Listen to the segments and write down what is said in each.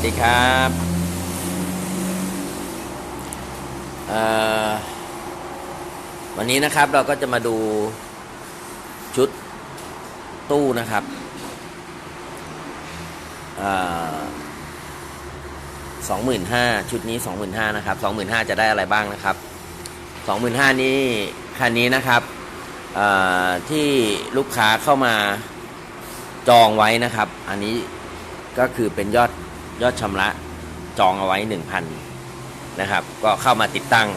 วัสดีครับวันนี้นะครับเราก็จะมาดูชุดตู้นะครับสองหมื่นห้าชุดนี้สองหมื่นห้านะครับสองหมื่นห้าจะได้อะไรบ้างนะครับสองหมื่นห้านี้คันนี้นะครับที่ลูกค้าเข้ามาจองไว้นะครับ อันนี้ก็คือเป็นยอด ยอดชำระจองเอาไว้ 1,000นะครับ ก็เข้ามาติดตั้ง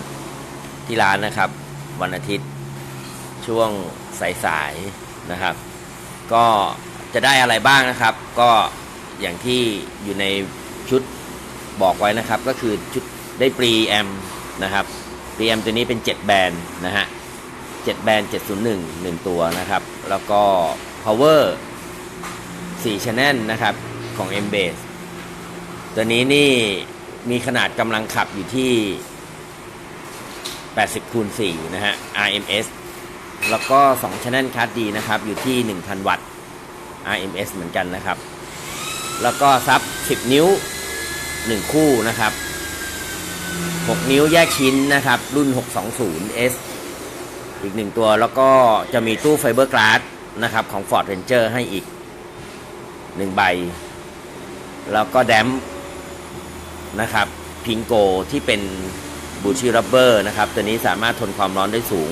ที่ร้านนะครับ วันอาทิตย์ช่วงสายๆนะครับ ก็จะได้อะไรบ้างนะครับ ก็อย่างที่อยู่ในชุดบอกไว้นะครับ ก็คือชุดได้ปรีแอมนะครับปรีแอมตัวนี้เป็น 7 แบรนด์นะฮะ7แบรนด์701 1 ตัวนะครับ แล้วก็ power 4 channel นะครับของ m b a s e ตัวนี้นี่มีขนาดกำลังขับอยู่ที่ 80คูณ4นะฮะ RMS แล้วก็2 channel คัสดีนะครับ อยู่ที่ 1,000 วัตต์ RMS เหมือนกันนะครับ แล้วก็ซับ 10 นิ้ว 1 คู่นะครับ 6 นิ้วแยกชิ้นนะครับ รุ่น 620S อีก 1 ตัวแล้วก็จะมีตู้ไฟเบอร์กลาสนะครับของ Ford Ranger ให้อีก 1 ใบ แล้วก็แดม นะครับพิงโกที่เป็นบูชิรับเบอร์นะครับตัวนี้สามารถทนความร้อนได้สูง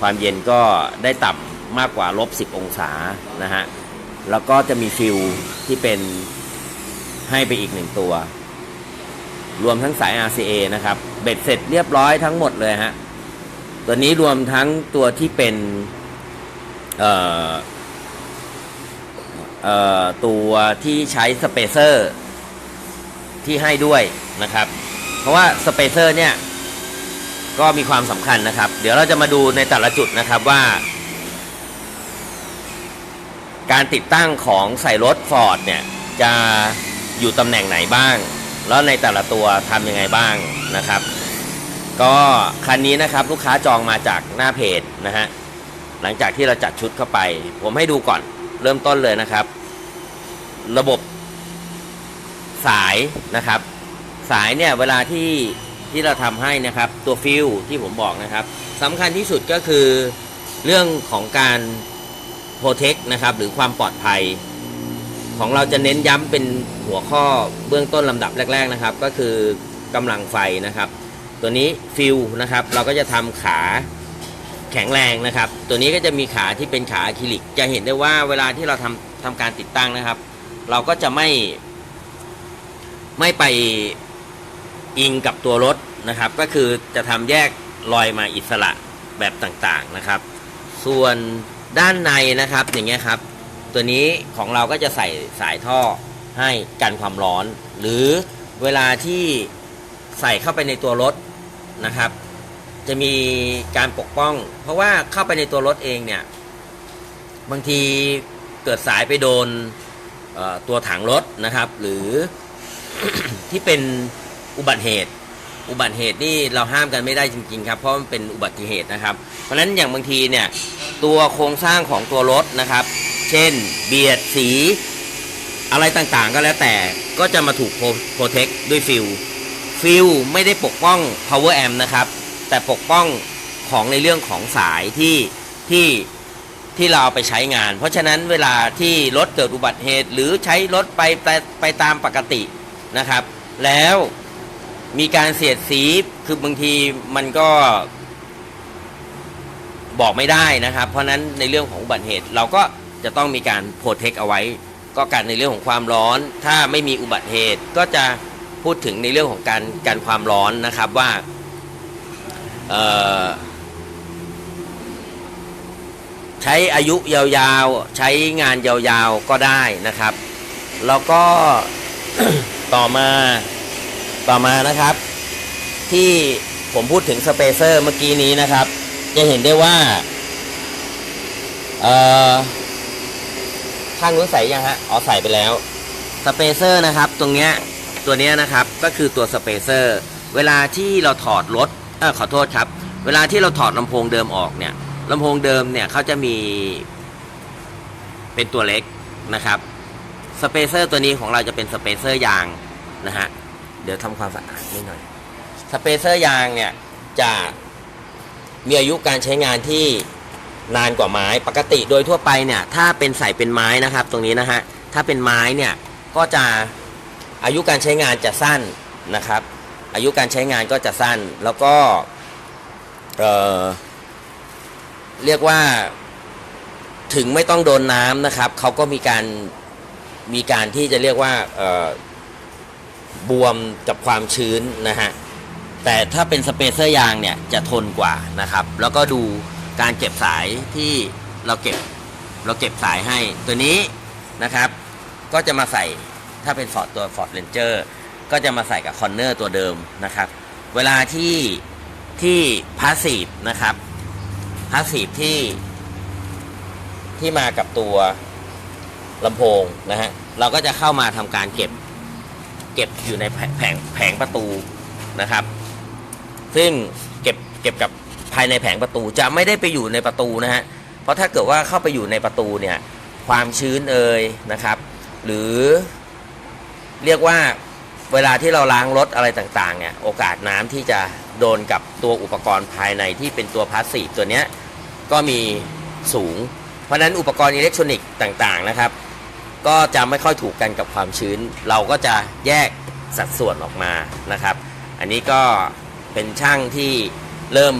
ความเย็นก็ได้ต่ำมากกว่าลบ 10 องศานะฮะแล้วก็จะมีฟิลที่เป็นให้ไปอีกหนึ่งตัว รวมทั้งสาย RCA นะครับ เบ็ดเสร็จเรียบร้อยทั้งหมดเลยฮะ ตัวนี้รวมทั้งตัวที่เป็นเอ่อเอ่อตัวที่ใช้สเปเซอร์ ที่ให้ด้วยนะครับ เพราะว่าสเปเซอร์เนี่ยก็มีความสำคัญนะครับ เดี๋ยวเราจะมาดูในแต่ละจุดนะครับว่า การติดตั้งของใส่รถ Ford เนี่ยจะอยู่ตำแหน่งไหนบ้าง แล้วในแต่ละตัวทำยังไงบ้างนะครับ ก็คันนี้นะครับลูกค้าจองมาจากหน้าเพจนะฮะหลังจากที่เราจัดชุดเข้าไป ผมให้ดูก่อนเริ่มต้นเลยนะครับ ระบบ สายนะครับ สายเนี่ยเวลาที่ที่เราทำให้นะครับตัวฟิลที่ผมบอกนะครับสำคัญที่สุดก็คือเรื่องของการโปรเทคนะครับหรือความปลอดภัย ของเราจะเน้นย้ำเป็นหัวข้อเบื้องต้นลำดับแรก ๆนะครับ ก็คือกำลังไฟนะครับ ตัวนี้ฟิลนะครับ เราก็จะทำขาแข็งแรงนะครับ ตัวนี้ก็จะมีขาที่เป็นขาอะคริลิก จะเห็นได้ว่าเวลาที่เราทำทำการติดตั้งนะครับ เราก็จะไม่ ไม่ไปอิงกับตัวรถนะครับ ก็คือจะทำแยกลอยมาอิสระแบบต่างๆนะครับ ส่วนด้านในนะครับอย่างเงี้ยครับ ตัวนี้ของเราก็จะใส่สายท่อให้กันความร้อน หรือเวลาที่ใส่เข้าไปในตัวรถนะครับ จะมีการปกป้อง เพราะว่าเข้าไปในตัวรถเองเนี่ย บางทีเกิดสายไปโดนตัวถังรถนะครับ หรือ ที่เป็นอุบัติเหตุ อุบัติเหตุนี่เราห้ามกันไม่ได้จริงๆครับ เพราะมันเป็นอุบัติเหตุนะครับ เพราะฉะนั้นอย่างบางทีเนี่ยตัวโครงสร้างของตัวรถนะครับ เช่น เบียดสีอะไรต่างๆ ก็แล้วแต่ก็จะมาถูกโปรเทคด้วยฟิลฟิลไม่ได้ปกป้อง power amp นะครับ แต่ปกป้องของในเรื่องของสายที่ที่ที่เราเอาไปใช้งาน เพราะฉะนั้นเวลาที่รถเกิดอุบัติเหตุ หรือใช้รถไปไปไปตามปกติ นะครับ แล้วมีการเสียดสีคือบางทีมันก็บอกไม่ได้นะครับ เพราะนั้นในเรื่องของอุบัติเหตุเราก็จะต้องมีการโปรเทคเอาไว้ ก็การในเรื่องของความร้อน ถ้าไม่มีอุบัติเหตุก็จะพูดถึงในเรื่องของการการความร้อนนะครับว่าใช้อายุยาวๆ ใช้งานยาวๆก็ได้นะครับ แล้วก็ ต่อมาต่อมานะครับ ที่ผมพูดถึงสเปเซอร์เมื่อกี้นี้นะครับ จะเห็นได้ว่าเออข้างนู้นใส่ยังฮะอ๋อใส่ไปแล้วสเปเซอร์นะครับ ตรงเนี้ยตัวเนี้ยนะครับก็คือตัวสเปเซอร์เวลาที่เราถอดรถเออขอโทษครับ เวลาที่เราถอดลำโพงเดิมออกเนี่ยลำโพงเดิมเนี่ยเขาจะมีเป็นตัวเล็กนะครับสเปเซอร์ตัวนี้ของเราจะเป็นสเปเซอร์ยาง นะฮะ เดี๋ยวทำความสะอาดนิดหน่อย สเปเซอร์ยางเนี่ยจะมีอายุการใช้งานที่นานกว่าไม้ปกติโดยทั่วไปเนี่ย ถ้าเป็นใส่เป็นไม้นะครับ ตรงนี้นะฮะ ถ้าเป็นไม้เนี่ยก็จะอายุการใช้งานจะสั้นนะครับ อายุการใช้งานก็จะสั้นแล้วก็เออเรียกว่าถึงไม่ต้องโดนน้ำนะครับเขาก็มีการมีการที่จะเรียกว่าเออ บวมกับความชื้นนะฮะแต่ถ้าเป็นสเปเซอร์ยางเนี่ยจะทนกว่านะครับ แล้วก็ดูการเก็บสายที่เราเก็บเราเก็บสายให้ตัวนี้นะครับ ก็จะมาใส่ถ้าเป็นฟอร์ดตัว Ford Ranger ก็จะมาใส่กับคอนเนอร์ตัวเดิมนะครับ เวลาที่ที่พาสซีฟนะครับพาสซีฟที่ที่มากับตัวลำโพงนะฮะเราก็จะเข้ามาทำการเก็บ เก็บอยู่ในแผงแผงประตูนะครับ ซึ่งเก็บเก็บกับภายในแผงประตูจะไม่ได้ไปอยู่ในประตูนะฮะเพราะถ้าเกิดว่าเข้าไปอยู่ในประตูเนี่ยความชื้นเอ่ยนะครับ หรือเรียกว่าเวลาที่เราล้างรถอะไรต่างๆเนี่ยโอกาสน้ำที่จะโดนกับตัวอุปกรณ์ภายในที่เป็นตัวพลาสติกตัวเนี้ยก็มีสูง เพราะฉะนั้นอุปกรณ์อิเล็กทรอนิกส์ต่างๆนะครับ ก็จะไม่ค่อยถูกกันกับความชื้น เราก็จะแยกสัดส่วนออกมานะครับ อันนี้ก็เป็นช่างที่เริ่ม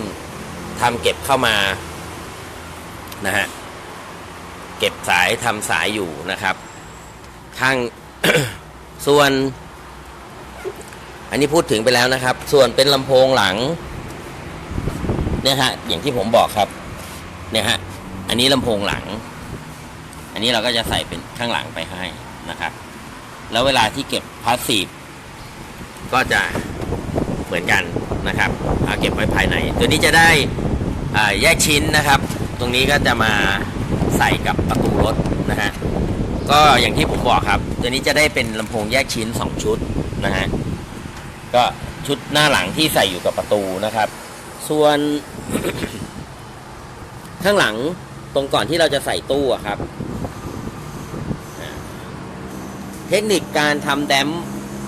ทำเก็บเข้ามานะฮะเก็บสายทำสายอยู่นะครับข้างส่วน อันนี้พูดถึงไปแล้วนะครับ ส่วนเป็นลำโพงหลังเนี่ยฮะอย่างที่ผมบอกครับเนี่ยฮะอันนี้ลำโพงหลัง อันนี้เราก็จะใส่เป็นข้างหลังไปให้นะครับ แล้วเวลาที่เก็บพาสซีฟก็จะเหมือนกันนะครับเอาเก็บไว้ภายใน ตัวนี้จะได้แยกชิ้นนะครับ ตรงนี้ก็จะมาใส่กับประตูรถนะฮะก็อย่างที่ผมบอกครับ ตัวนี้จะได้เป็นลำโพงแยกชิ้น 2 ชุดนะฮะก็ชุดหน้าหลังที่ใส่อยู่กับประตูนะครับ ส่วน ข้างหลังตรงก่อนที่เราจะใส่ตู้อะครับ เทคนิคการทำแดม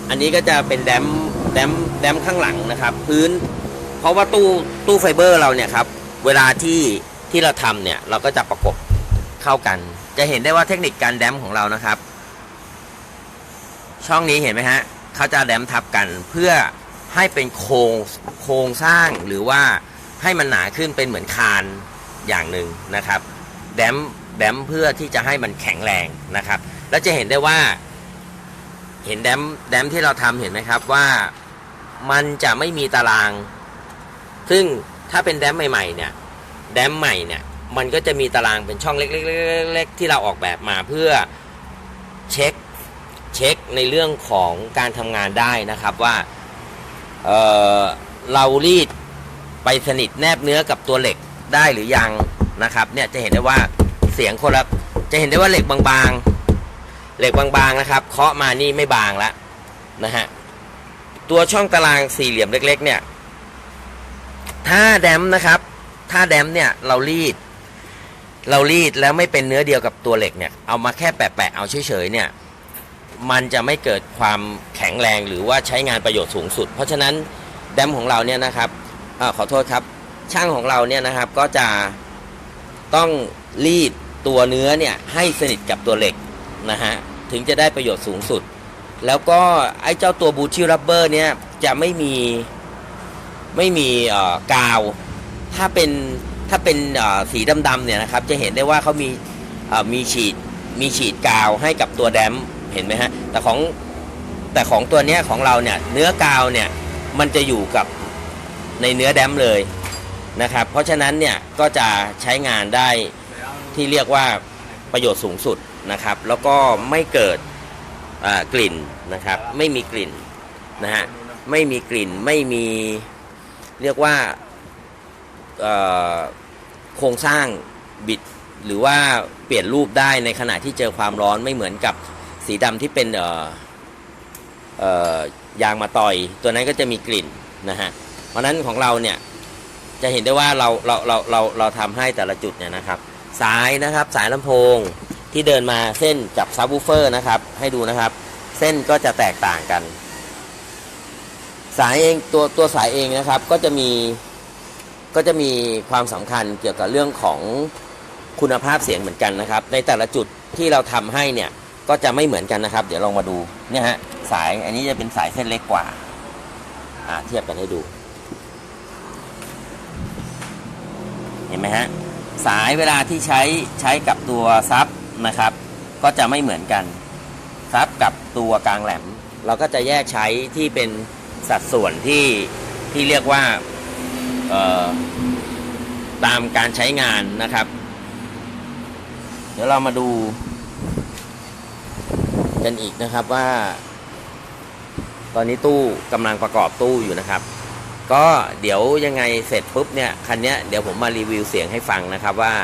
อันนี้ก็จะเป็นแดมแดมแดมข้างหลังนะครับ พื้น เพราะว่าตู้ตู้ไฟเบอร์เราเนี่ยครับเวลาที่ที่เราทำเนี่ยเราก็จะประกบเข้ากัน จะเห็นได้ว่าเทคนิคการแดมของเรานะครับ ช่องนี้เห็นไหมฮะเขาจะแดมทับกันเพื่อให้เป็นโครงโครงสร้างหรือว่าให้มันหนาขึ้นเป็นเหมือนคานอย่างหนึ่งนะครับ แดมแดมเพื่อที่จะให้มันแข็งแรงนะครับ แล้วจะเห็นได้ว่า เห็นแดมแดมที่เราทำเห็นไหมครับว่ามันจะไม่มีตาราง ซึ่งถ้าเป็นแดมใหม่ๆเนี่ยแดมใหม่เนี่ยมันก็จะมีตารางเป็นช่องเล็กๆๆที่เราออกแบบมาเพื่อเช็คเช็คในเรื่องของการทำงานได้นะครับว่าเออเรารีดไปสนิทแนบเนื้อกับตัวเหล็กได้หรือยังนะครับเนี่ยจะเห็นได้ว่าเสียงคนละจะเห็นได้ว่าเหล็กบางๆ เหล็กบางๆนะครับ เคาะมานี่ไม่บางแล้วนะฮะ ตัวช่องตารางสี่เหลี่ยมเล็ก ๆ เนี่ย ถ้าแดมนะครับ ถ้าแดมเนี่ยเรารีด เรารีดแล้วไม่เป็นเนื้อเดียวกับตัวเหล็กเนี่ย เอามาแค่แปะๆเอาเฉยๆเนี่ย มันจะไม่เกิดความแข็งแรงหรือว่าใช้งานประโยชน์สูงสุด เพราะฉะนั้นแดมของเราเนี่ยนะครับอขอโทษครับ ช่างของเราเนี่ยนะครับก็จะต้องรีดตัวเนื้อเนี่ยให้สนิทกับตัวเหล็ก นะฮะถึงจะได้ประโยชน์สูงสุด แล้วก็ไอ้เจ้าตัวบูชิรับเบอร์เนี่ยจะไม่มีไม่มีเอ่อกาว ถ้าเป็นถ้าเป็นเอ่อสีดำๆเนี่ยนะครับ จะเห็นได้ว่าเขามีเอ่อมีฉีดมีฉีดกาวให้กับตัวแดมป์เห็นไหมฮะแต่ของแต่ของตัวเนี้ยของเราเนี่ยเนื้อกาวเนี่ยมันจะอยู่กับในเนื้อแดมป์เลยนะครับ เพราะฉะนั้นเนี่ยก็จะใช้งานได้ที่เรียกว่าประโยชน์สูงสุด นะครับ แล้วก็ไม่เกิดกลิ่นนะครับ ไม่มีกลิ่นนะฮะไม่มีกลิ่นไม่มีเรียกว่าโครงสร้างบิดหรือว่าเปลี่ยนรูปได้ในขณะที่เจอความร้อนไม่เหมือนกับสีดำที่เป็นยางมาต่อย ตัวนั้นก็จะมีกลิ่นนะฮะเพราะนั้นของเราเนี่ยจะเห็นได้ว่าเราเราเราเราเราทำให้แต่ละจุดเนี่ยนะครับ สายนะครับสายลำโพง ที่เดินมาเส้นกับซับวูเฟอร์นะครับ ให้ดูนะครับ เส้นก็จะแตกต่างกัน สายเองตัวตัวสายเองนะครับก็จะมีก็จะมีความสำคัญเกี่ยวกับเรื่องของคุณภาพเสียงเหมือนกันนะครับ ในแต่ละจุดที่เราทำให้เนี่ยก็จะไม่เหมือนกันนะครับ เดี๋ยวลองมาดูเนี่ยฮะสายอันนี้จะเป็นสายเส้นเล็กกว่าอ่าเทียบกันให้ดู เห็นไหมฮะสายเวลาที่ใช้ใช้กับตัวซับ นะครับ ก็จะไม่เหมือนกันซับกับตัวกลางแหลม เราก็จะแยกใช้ที่เป็นสัดส่วนที่ที่เรียกว่าตามการใช้งานนะครับ เดี๋ยวเรามาดูกันอีกนะครับว่า ตอนนี้ตู้กำลังประกอบตู้อยู่นะครับ ก็เดี๋ยวยังไงเสร็จปุ๊บเนี่ยคันนี้เดี๋ยวผมมารีวิวเสียงให้ฟังนะครับว่า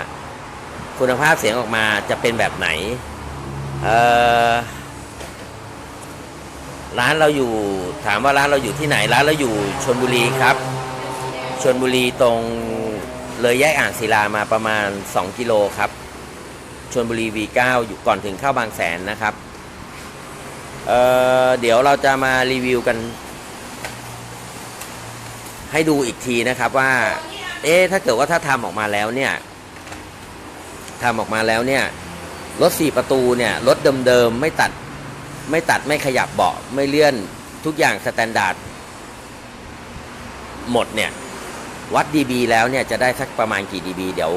คุณภาพเสียงออกมาจะเป็นแบบไหนร้านเราอยู่ถามว่าร้านเราอยู่ที่ไหนร้านเราอยู่ชนบุรีครับชนบุรีตรงเลยแยกอ่างศิลามาประมาณ 2 กิโลครับชนบุรี V9 อยู่ก่อนถึงเข้าบางแสนนะครับเเดี๋ยวเราจะมารีวิวกัน ให้ดูอีกทีนะครับว่า เอ๊ะถ้าเกิดว่าถ้าทำออกมาแล้วเนี่ย ทำออกมาแล้วเนี่ยรถสี่ประตูเนี่ยรถเดิมๆไม่ตัดไม่ตัดไม่ขยับเบาะไม่เลื่อนทุกอย่างสแตนดาร์ดหมดเนี่ยวัด dB แล้วเนี่ยจะได้สักประมาณกี่ dB เดี๋ยว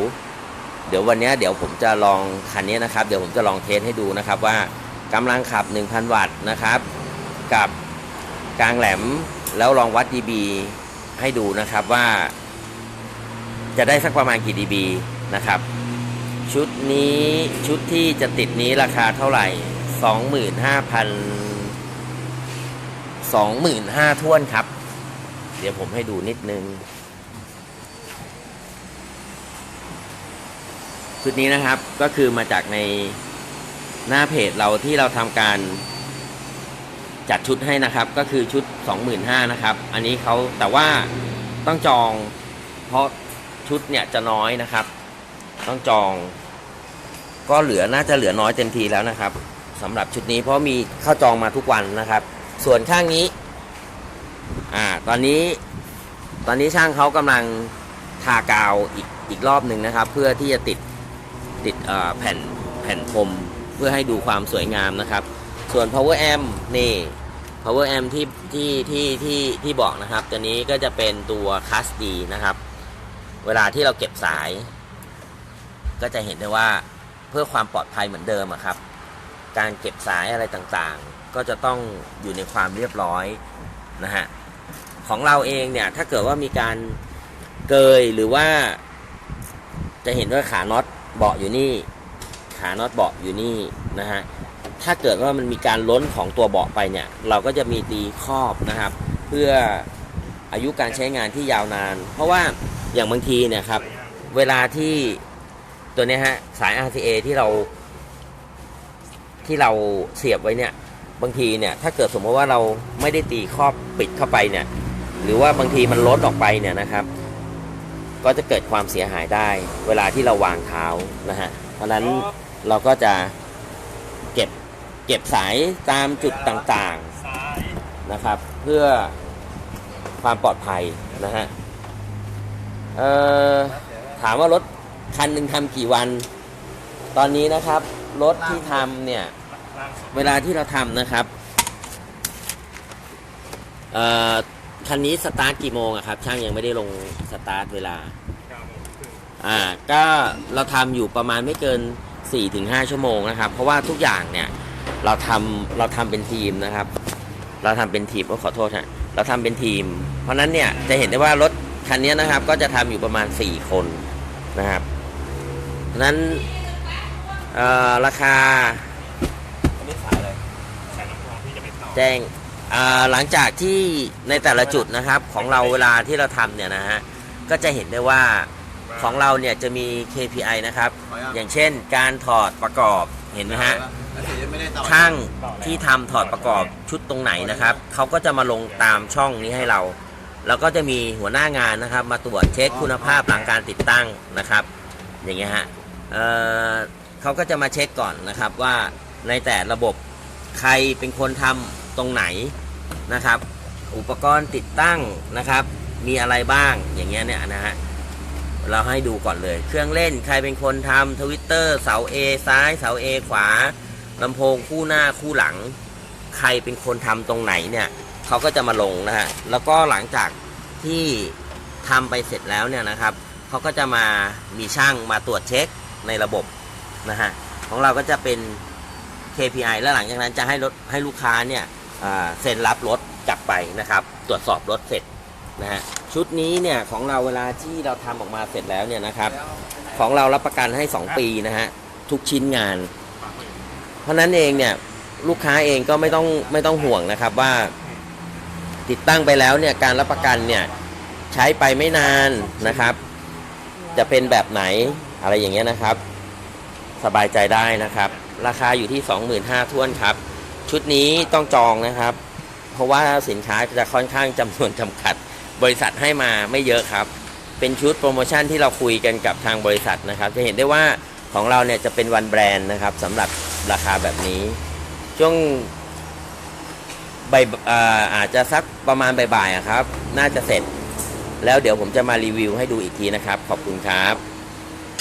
เดี๋ยววันนี้เดี๋ยวผมจะลองคันนี้นะครับ เดี๋ยวผมจะลองเทสให้ดูนะครับว่ากำลังขับ 1,000 วัตต์นะครับ กับกลางแหลมแล้วลองวัด dB ให้ดูนะครับว่า จะได้สักประมาณกี่ dB นะครับ ชุดนี้ชุดที่จะติดนี้ราคาเท่าไหร่สองหมื่นห้าพันสองหมื่นห้าท้วนครับ เดี๋ยวผมให้ดูนิดนึง ชุดนี้นะครับก็คือมาจากในหน้าเพจเราที่เราทำการจัดชุดให้นะครับก็คือชุด 25,000นะครับ อันนี้เขาแต่ว่าต้องจองเพราะชุดเนี่ยจะน้อยนะครับ ต้องจอง ก็เหลือน่าจะเหลือน้อยเต็มทีแล้วนะครับสำหรับชุดนี้เพราะมีเข้าจองมาทุกวันนะครับ ส่วนข้างนี้อ่าตอนนี้ตอนนี้ช่างเขากำลังทากาวอีกอีกรอบหนึ่งนะครับ เพื่อที่จะติดติดแผ่นแผ่นพรมเพื่อให้ดูความสวยงามนะครับ ส่วน power amp นี่ power amp ที่ที่ที่ที่ที่บอกนะครับ ตัวนี้ก็จะเป็นตัว class D นะครับ เวลาที่เราเก็บสาย ก็จะเห็นได้ว่า พื่อความปลอดภัยเหมือนเดิมครับ การเก็บสายอะไรต่างๆ ก็จะต้องอยู่ในความเรียบร้อยนะฮะของเราเองเนี่ยถ้าเกิดว่ามีการเกยหรือว่า จะเห็นว่าขาน็อตเบาะอยู่นี่ ขาน็อตเบาะอยู่นี่นะฮะถ้าเกิดว่ามันมีการล้นของตัวเบาะไปเนี่ย เราก็จะมีตีครอบนะครับ เพื่ออายุการใช้งานที่ยาวนาน เพราะว่าอย่างบางทีเนี่ยครับ เวลาที่ ตัวนี้ฮะ สาย RCA ที่เรา ที่เราเสียบไว้เนี่ย บางทีเนี่ย ถ้าเกิดสมมติว่าเราไม่ได้ตีครอบปิดเข้าไปเนี่ย หรือว่าบางทีมันล้นออกไปเนี่ยนะครับ ก็จะเกิดความเสียหายได้ เวลาที่เราวางเท้านะฮะ เพราะนั้นเราก็จะเก็บเก็บสายตามจุดต่างๆนะครับ เพื่อความปลอดภัยนะฮะถามว่ารถ คันหนึ่งทำกี่วัน ตอนนี้นะครับ รถที่ทำเนี่ย เวลาที่เราทำนะครับเอ่อคันนี้สตาร์ทกี่โมงอะครับ ช่างยังไม่ได้ลงสตาร์ทเวลาอ่าก็เราทำอยู่ประมาณไม่เกิน 4-5 ชั่วโมงนะครับ เพราะว่าทุกอย่างเนี่ยเราทำเราทำเป็นทีมนะครับ เราทำเป็นทีมก็ขอโทษฮะเราทำเป็นทีม เพราะฉะนั้นเนี่ยจะเห็นได้ว่ารถคันนี้นะครับ ก็จะทำอยู่ประมาณ 4 คนนะครับเพราะ ฉะนั้นเอ่อราคาไม่ขายเลยใส่น้ำทองที่จะไปต่อแจ้งอ่าหลังจากที่ในแต่ละจุดนะครับของเราเวลาที่เราทำเนี่ยนะฮะก็จะเห็นได้ว่าของเราเนี่ยจะมี KPI นะครับ อย่างเช่นการถอดประกอบเห็นไหมฮะช่างที่ทำถอดประกอบชุดตรงไหนนะครับเขาก็จะมาลงตามช่องนี้ให้เรา แล้วก็จะมีหัวหน้างานนะครับ มาตรวจเช็คคุณภาพหลังการติดตั้งนะครับ อย่างเงี้ยฮะ เเขาก็จะมาเช็คก่อนนะครับว่าในแต่ระบบใครเป็นคนทำตรงไหนนะครับ อุปกรณ์ติดตั้งนะครับ มีอะไรบ้างอย่างเงี้ยเนี่ยนะฮะเราให้ดูก่อนเลย เครื่องเล่นใครเป็นคนทำทวิตเตอร์เสา A ซ้ายเสา A ขวาลำโพงคู่หน้าคู่หลัง ใครเป็นคนทำตรงไหนเนี่ยเขาก็จะมาลงนะฮะแล้วก็หลังจากที่ทำไปเสร็จแล้วเนี่ยนะครับเขาก็จะมามีช่างมาตรวจเช็ค ในระบบนะฮะของเราก็จะเป็น KPI แล้วหลังจากนั้นจะให้รถให้ลูกค้าเนี่ยเซ็นรับรถกลับไปนะครับ ตรวจสอบรถเสร็จนะฮะชุดนี้เนี่ยของเราเวลาที่เราทำออกมาเสร็จแล้วเนี่ยนะครับ ของเรารับประกันให้ 2 ปีนะฮะทุกชิ้นงาน เพราะฉะนั้นเองเนี่ยลูกค้าเองก็ไม่ต้องไม่ต้องห่วงนะครับว่า ติดตั้งไปแล้วเนี่ยการรับประกันเนี่ยใช้ไปไม่นานนะครับ จะเป็นแบบไหนอะไรอย่างเงี้ยนะครับ สบายใจได้นะครับ ราคาอยู่ที่ 25,000ท้วนครับ ชุดนี้ต้องจองนะครับ เพราะว่าสินค้าจะค่อนข้างจำนวนจำกัด บริษัทให้มาไม่เยอะครับ เป็นชุดโปรโมชั่นที่เราคุยกันกับทางบริษัทนะครับ จะเห็นได้ว่าของเราเนี่ยจะเป็นวันแบรนด์นะครับสำหรับราคาแบบนี้ ช่วงใบอาอาจจะสักประมาณบ่ายๆครับ น่าจะเสร็จ แล้วเดี๋ยวผมจะมารีวิวให้ดูอีกทีนะครับ ขอบคุณครับ